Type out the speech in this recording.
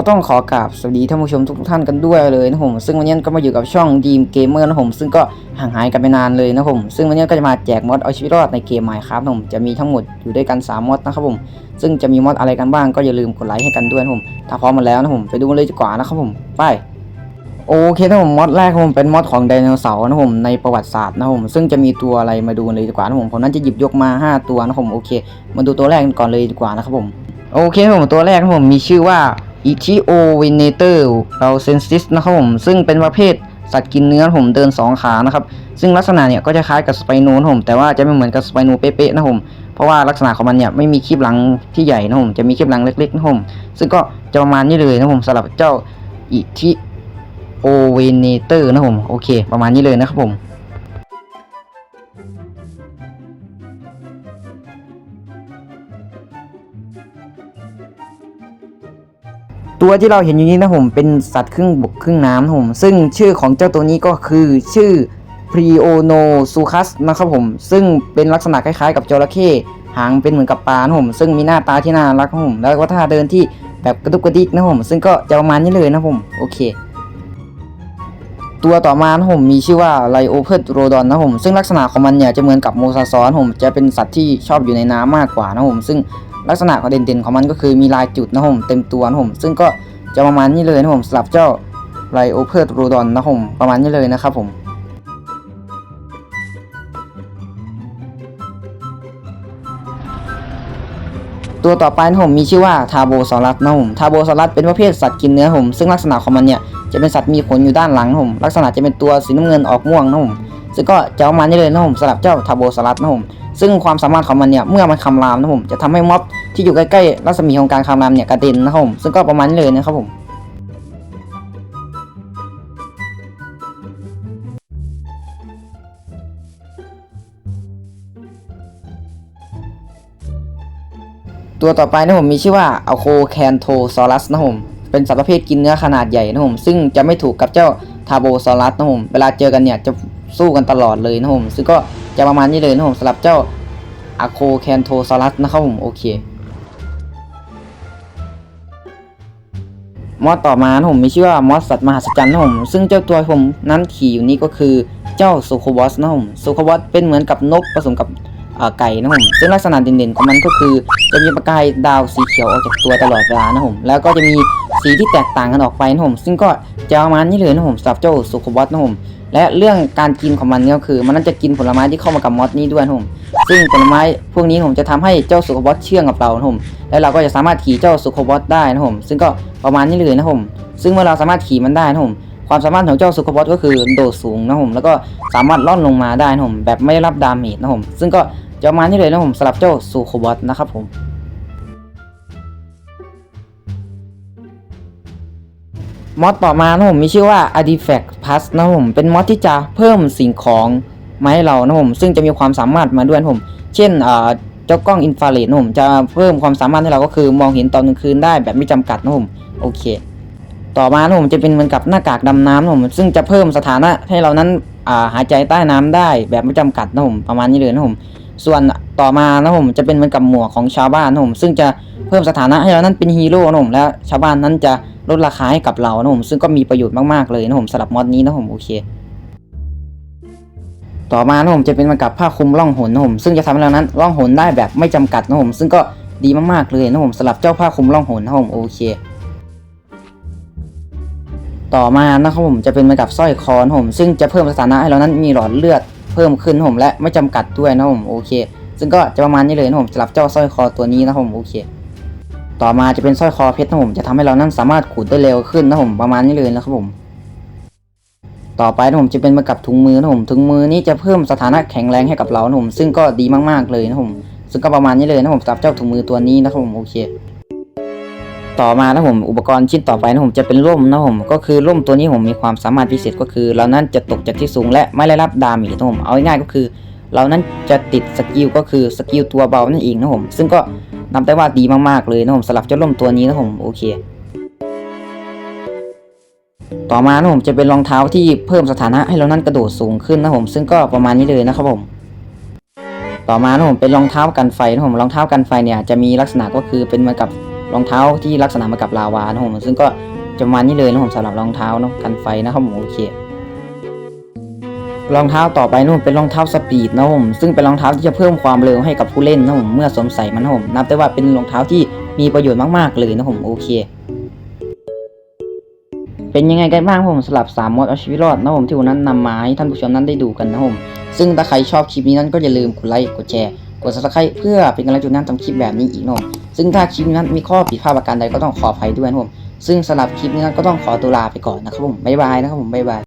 ก็ต้องขอกราบสวัสดีท่านผู้ชมทุกท่านกันด้วยเลยนะผมซึ่งวันนี้ก็มาอยู่กับช่องดีมเกมเมอร์นะผมซึ่งก็ห่างหายกันไปนานเลยนะผมซึ่งวันนี้ก็จะมาแจกมอดเอาชีวิตรอดในเกมไมค์ครับผมจะมีทั้งหมดอยู่ด้วยกัน3มอดนะครับผมซึ่งจะมีมอดอะไรกันบ้างก็อย่าลืมกดไลค์ให้กันด้วยนะผมถ้าพร้อมมาแล้วนะผมไปดูกันเลยดีกว่านะครับผมไปโอเคนะผมมอดแรกผมเป็นมอดของไดโนเสาร์นะผมในประวัติศาสตร์นะผมซึ่งจะมีตัวอะไรมาดูเลยดีกว่านะผมผมนั้นจะหยิบยกมา 5 ตัวนะผมโอเค มาดูตัวแรกกันก่อนเลยดีกว่านะครับผมโอเคผมตัวแรกครับผมมีชื่อว่า อิชิโอเวเนเตอร์เราเซนซิสนะครับผม ซึ่งเป็นประเภทสัตว์กินเนื้อผมเดิน 2 ขานะครับ ซึ่งลักษณะเนี่ยก็จะคล้ายกับสไปโนนผมแต่ว่าจะไม่เหมือนกับสไปโนเป๊ะๆนะครับผมเพราะว่าลักษณะของมันเนี่ยไม่มีคีบหลังที่ใหญ่นะครับผมจะมีคีบหลังเล็กๆนะครับผมซึ่งก็จะประมาณนี้เลยนะครับผมสำหรับเจ้าอิชิโอเวเนเตอร์นะครับผมโอเค ประมาณนี้เลยนะครับผม ตัวที่เราเห็นอยู่นี้นะผมเป็นสัตว์ครึ่งบกครึ่งน้ำนะผมซึ่งชื่อของเจ้าตัวนี้ก็คือชื่อ p r i o n o s u c u s นะครับผม ซึ่งเป็นลักษณะคล้ายๆ กับจระเข้หางเป็นเหมือนกับปลานะผมซึ่งมีหน้าตาที่น่ารักนะผมแล้วก็ท่าเดินที่แบบกระดุกกระดิกนะผมซึ่งก็จะประมาณนี้เลยนะผมโอเค ตัวต่อมานะผมมีชื่อว่าไลโอเพ d โรดอนนะผมซึ่งลักษณะของมันเนี่ยจะเหมือนกับโมซาซอนผมจะเป็นสัตว์ที่ชอบอยู่ในน้ำมากกว่านะผมซึ่ง ลักษณะของเด่นๆของมันก็คือมีลายจุดนะผมเต็มตัวนะผมซึ่งก็จะประมาณนี้เลยนะผมสำหรับเจ้าไลโอเพ d โรดอนนะผมประมาณนี้เลยนะครับผมตัวต่อไปนะผมมีชื่อว่าทาโบซอรัสนะผมทาโบซอรัสเป็นประเภทสัตว์กินเนื้อผมซึ่งลักษณะของมันเนี่ยจะเป็นสัตว์มีขนอยู่ด้านหลังนะผมลักษณะจะเป็นตัวสีน้ำเงินออกม่วงนะผมซึ่งก็จะประมาณนี้เลยนะผมสำหรับเจ้าทาโบซอรัสนะผม ซึ่งความสามารถของมันเนี่ยเมื่อมันคำรามนะผมจะทำให้ม็อบที่อยู่ใกล้ๆรัศมีของการคำรามเนี่ยกระเด็นนะครับผมซึ่งก็ประมาณนี้เลยนะครับผมตัวต่อไปนะผมมีชื่อว่าอโคแคนโทซอรัสนะผมเป็นสัตว์ประเภทกินเนื้อขนาดใหญ่นะผมซึ่งจะไม่ถูกกับเจ้าทาโบซอรัสนะผมเวลาเจอกันเนี่ยจะ สู้กันตลอดเลยนะผมซึ่งก็จะประมาณนี้เลยนะผมสำหรับเจ้าอะโคแคนโทซอรัสนะครับผมโอเคมอสต่อมาผมมีชื่อว่ามอสสัตว์มหัศจรรย์นะผมซึ่งเจ้าตัวผมนั้นขี่อยู่นี้ก็คือเจ้าโซโคบอสนะผมโซโคบอสเป็นเหมือนกับนกผสมกับไก่นะผมซึ่งลักษณะเด่นๆของมันก็คือ จะมีประกายดาวสีเขียวออกจากตัวตลอดเวลานะผมแล้วก็จะมีสีที่แตกต่างกันออกไปนะผมซึ่งก็จะประมาณนี้เลยนะผมสำหรับเจ้าโซโคบอสนะผม และเรื่องการกินของมันเนี่ยก็คือ มันน่าจะกินผลไม้ที่เข้ามากับมอสนี้ด้วยนะผมซึ่งผลไม้พวกนี้ผมจะทำให้เจ้าโซโคบอสเชื่องกับเราผมแล้วเราก็จะสามารถขี่เจ้าสุโคบอสได้นะผมซึ่งก็ประมาณนี้เลยนะผมซึ่งเมื่อเราสามารถขี่มันได้นะผมความสามารถของเจ้าสุโคบอสก็คือโดดสูงนะผมแล้วก็สามารถล่อนลงมาได้นะผมแบบไม่ได้รับดาเมจนะผมซึ่งก็จะประมาณนี้เลยนะผมสำหรับเจ้าสุโคบอสนะครับผม มอดต่อมานะผมมีชื่อว่า Artifact Plus นะผมเป็นมอดที่จะเพิ่มสิ่งของมาให้เรานะผมซึ่งจะมีความสามารถมาด้วยนะผม เช่นอ่าเจ้ากล้องอินฟราเรดนะผมจะเพิ่มความสามารถให้เราก็คือมองเห็นตอนกลางคืนได้แบบไม่จำกัดนะผมโอเค ต่อมานะผมจะเป็นเหมือนกับหน้ากากดำน้ำนะผมซึ่งจะเพิ่มสถานะให้เรานั้นหายใจใต้น้ำได้แบบไม่จำกัดนะผมประมาณนี้เลยนะผมส่วนต่อมานะผมจะเป็นเหมือนกับหมวกของชาวบ้านนะผมซึ่งจะ เพิ่มสถานะให้เรานั้นเป็นฮีโร่นะผมและชาวบ้านนั้นจะลดราคาให้กับเรานะผมซึ่งก็มีประโยชน์มากๆเลยนะผมสำหรับมอดนี้นะผมโอเค ต่อมานะผมจะเป็นมือนกับผ้าคลุมล่องหนนะผมซึ่งจะทำให้เรานั้นล่องหนได้แบบไม่จำกัดนะผมซึ่งก็ดีมากๆเลยนะผมสำหรับเจ้าผ้าคลุมล่องหนนะผมโอเคต่อมานะครับผมจะเป็นมือนกับสร้อยคอนะผม ซึ่งจะเพิ่มสถานะให้เรานั้นมีหลอดเลือดเพิ่มขึ้นผมและไม่จำกัดด้วยนะผมโอเค ซึ่งก็จะประมาณนี้เลยนะผมสำหรับเจ้าสร้อยคอตัวนี้นะผมโอเค ต่อมาจะเป็นสร้อยคอเพชรนะผมจะทำให้เรานั้นสามารถขูดได้เร็วขึ้นนะผมประมาณนี้เลยนะครับผม ต่อไปนะผมจะเป็นมากับถุงมือนะผมถุงมือนี้จะเพิ่มสถานะแข็งแรงให้กับเรานะผมซึ่งก็ดีมากๆเลยนะผมซึ่งก็ประมาณนี้เลยนะผมสำหรับเจ้าถุงมือตัวนี้นะครับผมโอเคต่อมานะผมอุปกรณ์ชิ้นต่อไปนะผมจะเป็นร่มนะผมก็คือร่มตัวนี้ผมมีความสามารถพิเศษก็คือ เรานั้นจะตกจากที่สูงและไม่ได้รับดาเมจนะผมเอาง่ายๆก็คือ เรานั้นจะติดสกิลก็คือสกิลตัวเบานั่นเองนะผมซึ่งก็ นับได้ว่าดีมากๆเลยนะผมสำหรับเจ้าร่มตัวนี้นะผมโอเค ต่อมานะผมจะเป็นรองเท้าที่เพิ่มสถานะให้เรานั้นกระโดดสูงขึ้นนะผมซึ่งก็ประมาณนี้เลยนะครับผมต่อมานะผมเป็นรองเท้ากันไฟนะผมรองเท้ากันไฟเนี่ยจะมีลักษณะก็คือเป็นเหมือนกับรองเท้าที่ลักษณะเหมากับลาวานะผมซึ่งก็จะประมาณนี้เลยนะผมสำหรับรองเท้าเนาะกันไฟนะครับผมโอเค รองเท้าต่อไปนะผมเป็นรองเท้าสปีดนะผมซึ่งเป็นรองเท้าที่จะเพิ่มความเร็วให้กับผู้เล่นนะผมเมื่อสวมใส่มันนะผมนับได้ว่าเป็นรองเท้าที่มีประโยชน์มากๆเลยนะผมโอเค เป็นยังไงกันบ้างผมสำหรับ3มอดเอาชีวิตรอดนะผมที่วันนั้นนำมาให้ท่านผู้ชมนั้นได้ดูกันนะผมซึ่งถ้าใครชอบคลิปนี้นั้นก็อย่าลืมกดไลค์กดแชร์กด subscribe เพื่อเป็นกำลังใจในการทำคลิปแบบนี้อีกนะผมซึ่งถ้าคลิปนั้นมีข้อผิดพลาดประการใดก็ต้องขออภัยด้วยนะผมซึ่งสำหรับคลิปนี้นั้นก็ต้องขอตัวลาไปก่อนนะครับผมบ๊ายบายนะครับผมบ๊ายบาย